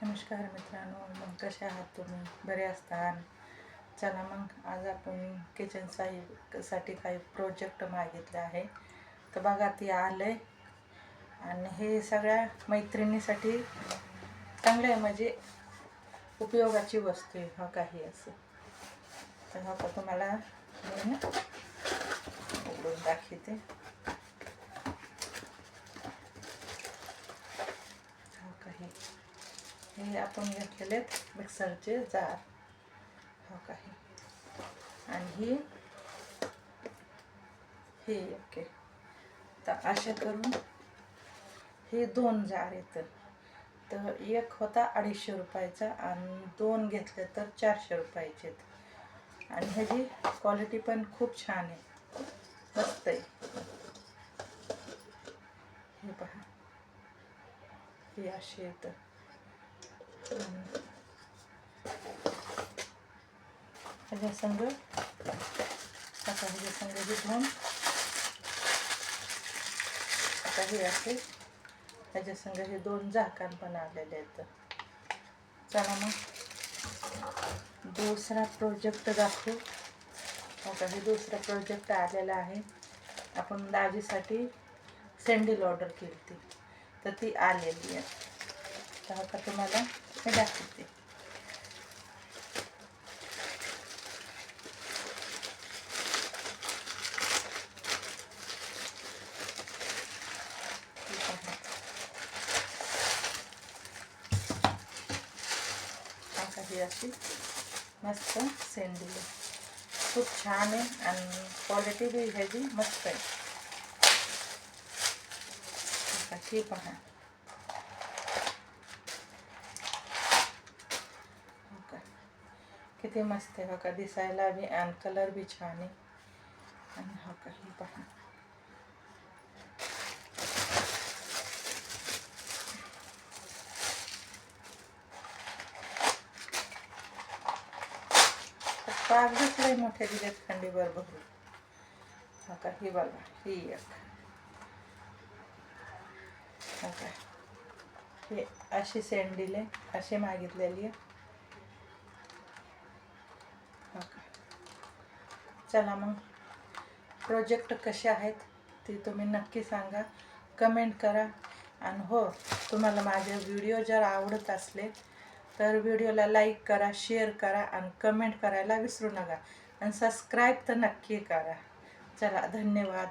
नमस्कार मित्रांनो मग कसे आहात तुम्ही? बरे असतान? चला मग आज आपण किचनसाठी काही प्रोजेक्ट मागितले आहे. तर बघा ते आहे आणि हे सगळ्या मैत्रिणीसाठी चांगलं आहे म्हणजे उपयोगाची वस्तू आहे हा काही असं. तर हा का तुम्हाला मी उघडून दाखवते हा काही हे आपण घेतलेले मिक्सरचे जार. हो काही आणि ही हे ओके. तर असे करून हे दोन जार येतं. तर एक होता अडीचशे रुपयाचा आणि दोन घेतले तर चारशे रुपयाचे आहेत. आणि ह्याची क्वालिटी पण खूप छान आहे. मस्त आहे. हे पहा. हे असे येतं. ह्याच्या संग आता ह्याच्या संग हे दोन आता हे असे ह्याच्या संग हे दोन झाकण पण आलेले आहेत चला मग दुसरा प्रोजेक्ट दाखवू आता हे दुसरा प्रोजेक्ट आलेला आहे आपण दाजीसाठी सँडल ऑर्डर केली होती तर ती आलेली आहे तर आता तुम्हाला हे दाखवते अशी मस्त सँडल आहे खूप छान आहे आणि क्वालिटी बी ह्याची मस्त आहे ठीक आहे पहा हो का किती मस्त आहे बघा दिसायला बी आणि कलर बी छान आहे. आणि हा काही पहा. कागदच लय मोठे दिलेत खंडीवर भरून हा का ही बघा ही एक. हो का हे अशी सेंड दिले अशी मागितलेली आहे. चला मग. प्रोजेक्ट कसे आहेत ते तुम्ही नक्की सांगा. कमेंट करा. आणि हो तुम्हाला माझे व्हिडिओ जर आवडत असले तर व्हिडिओला लाईक करा शेअर करा आणि कमेंट करायला विसरू नका. आणि सबस्क्राईब तर नक्की करा. चला धन्यवाद.